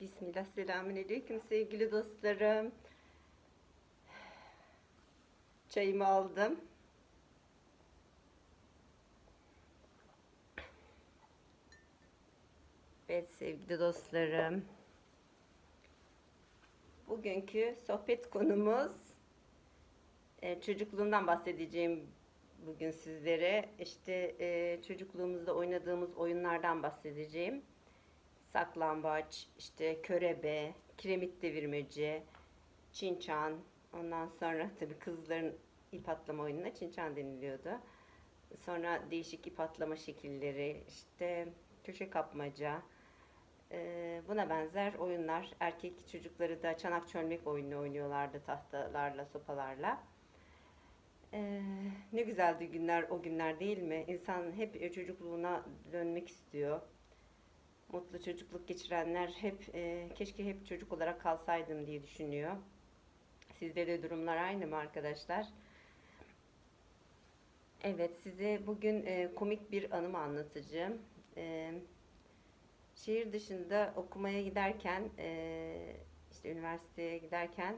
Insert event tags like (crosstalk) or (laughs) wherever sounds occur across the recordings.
Bismillah, selamünaleyküm sevgili dostlarım. Çayımı aldım. Evet sevgili dostlarım. Bugünkü sohbet konumuz e, çocukluğumdan bahsedeceğim bugün sizlere. İşte e, çocukluğumuzda oynadığımız oyunlardan bahsedeceğim. Saklambaç, işte körebe, kiremit devirmeci, çinçan. Ondan sonra (laughs) tabii kızların ip atlama oyununa çinçan deniliyordu. Sonra değişik ip atlama şekilleri, işte köşe kapmaca, e, buna benzer oyunlar. Erkek çocukları da çanak çölmek oyunu oynuyorlardı tahtalarla, sopalarla. Ee, ne güzeldi günler o günler değil mi? İnsan hep çocukluğuna dönmek istiyor. Mutlu çocukluk geçirenler hep e, keşke hep çocuk olarak kalsaydım diye düşünüyor. Sizde de durumlar aynı mı arkadaşlar? Evet, size bugün e, komik bir anımı anlatacağım. E, şehir dışında okumaya giderken, e, işte üniversiteye giderken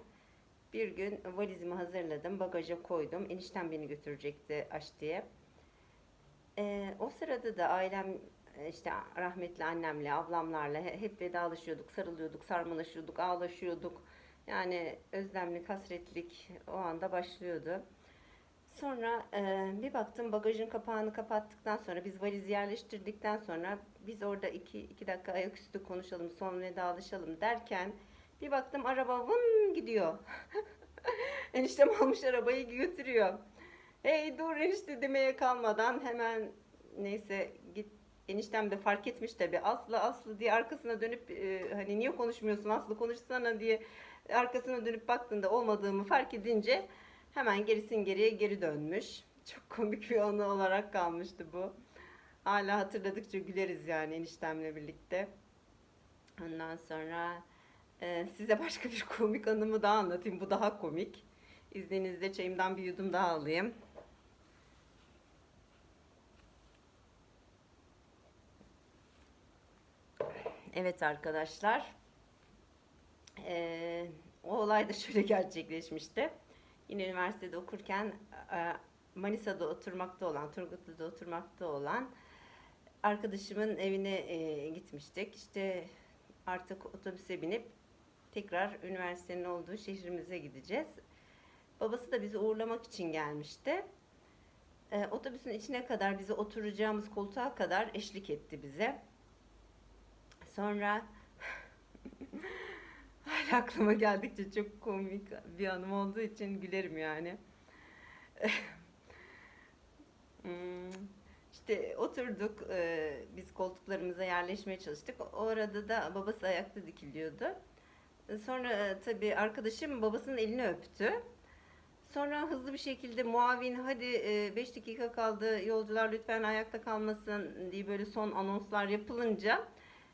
bir gün valizimi hazırladım, bagaja koydum. Eniştem beni götürecekti Aşti'ye. Ee, o sırada da ailem e, işte rahmetli annemle, ablamlarla he- hep vedalaşıyorduk, sarılıyorduk, sarmalaşıyorduk, ağlaşıyorduk. Yani özlemlik, hasretlik o anda başlıyordu. Sonra e, bir baktım bagajın kapağını kapattıktan sonra biz valizi yerleştirdikten sonra biz orada iki, iki dakika ayaküstü konuşalım, son vedalaşalım derken bir baktım araba vın gidiyor. (laughs) Eniştem almış arabayı götürüyor. Hey dur enişte demeye kalmadan hemen neyse git eniştem de fark etmiş tabii. Aslı Aslı diye arkasına dönüp e, hani niye konuşmuyorsun Aslı konuşsana diye arkasına dönüp baktığında olmadığımı fark edince hemen gerisin geriye geri dönmüş. Çok komik bir anı olarak kalmıştı bu. Hala hatırladıkça güleriz yani eniştemle birlikte. Ondan sonra e, size başka bir komik anımı daha anlatayım. Bu daha komik. İzninizle çayımdan bir yudum daha alayım. Evet arkadaşlar. Ee, o olay da şöyle gerçekleşmişti. Yine üniversitede okurken e, Manisa'da oturmakta olan, Turgutlu'da oturmakta olan arkadaşımın evine e, gitmiştik. İşte artık otobüse binip tekrar üniversitenin olduğu şehrimize gideceğiz. Babası da bizi uğurlamak için gelmişti. Ee, otobüsün içine kadar bizi oturacağımız koltuğa kadar eşlik etti bize. Sonra (laughs) hala aklıma geldikçe çok komik bir anım olduğu için gülerim yani. (laughs) Hmm, İşte oturduk, e, biz koltuklarımıza yerleşmeye çalıştık. O arada da babası ayakta dikiliyordu. Sonra e, tabii arkadaşım babasının elini öptü. Sonra hızlı bir şekilde muavin hadi 5 dakika kaldı yolcular lütfen ayakta kalmasın diye böyle son anonslar yapılınca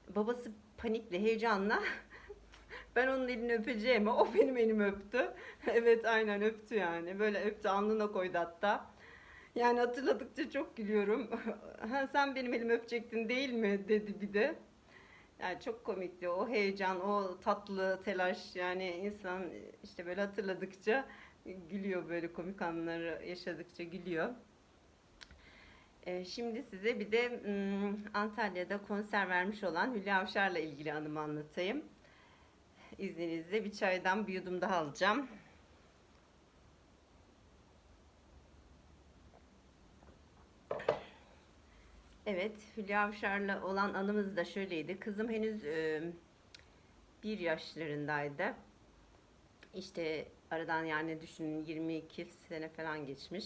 babası panikle heyecanla (laughs) ben onun elini öpeceğime o benim elimi öptü. (laughs) Evet aynen öptü yani böyle öptü alnına koydu hatta. Yani hatırladıkça çok gülüyorum. (laughs) Ha, sen benim elimi öpecektin değil mi dedi bir de. Yani çok komikti o heyecan, o tatlı telaş yani insan işte böyle hatırladıkça gülüyor böyle komik anları yaşadıkça gülüyor. Ee, şimdi size bir de hmm, Antalya'da konser vermiş olan Hülya Avşar'la ilgili anımı anlatayım. İzninizle bir çaydan bir yudum daha alacağım. Evet, Hülya Avşar'la olan anımız da şöyleydi. Kızım henüz e, bir yaşlarındaydı. İşte aradan yani düşünün 22 sene falan geçmiş.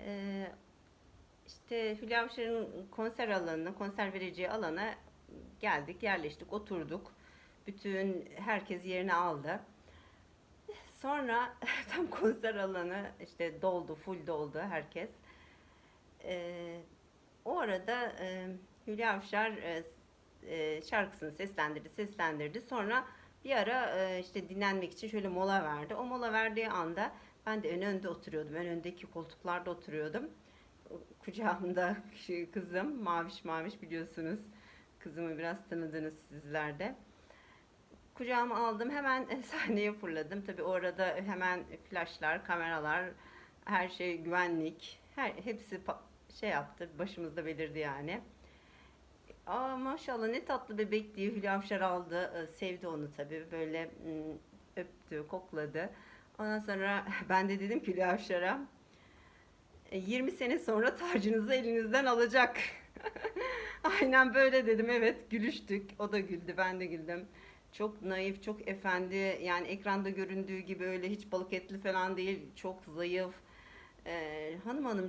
E, işte Hülya Avşar'ın konser alanına, konser vereceği alana geldik, yerleştik, oturduk. Bütün herkes yerini aldı. Sonra (laughs) tam konser alanı işte doldu, full doldu herkes. Ee, o arada e, Hülya Avşar e, e, şarkısını seslendirdi, seslendirdi. Sonra bir ara e, işte dinlenmek için şöyle mola verdi. O mola verdiği anda ben de en önde oturuyordum. En öndeki koltuklarda oturuyordum. Kucağımda (laughs) kızım, maviş maviş biliyorsunuz. Kızımı biraz tanıdınız sizler de. Kucağıma aldım hemen (laughs) sahneye fırladım. Tabii orada hemen flaşlar, kameralar, her şey güvenlik, her hepsi şey yaptı, başımızda belirdi yani. Aa maşallah ne tatlı bebek diye Hülya Avşar aldı. Ee, Sevdi onu tabii. Böyle öptü, kokladı. Ondan sonra (laughs) ben de dedim ki Avşar'a "E, 20 sene sonra tacınızı elinizden alacak. (laughs) Aynen böyle dedim. Evet gülüştük. O da güldü, ben de güldüm. Çok naif, çok efendi. Yani ekranda göründüğü gibi öyle hiç balık etli falan değil. Çok zayıf. Ee, hanım hanım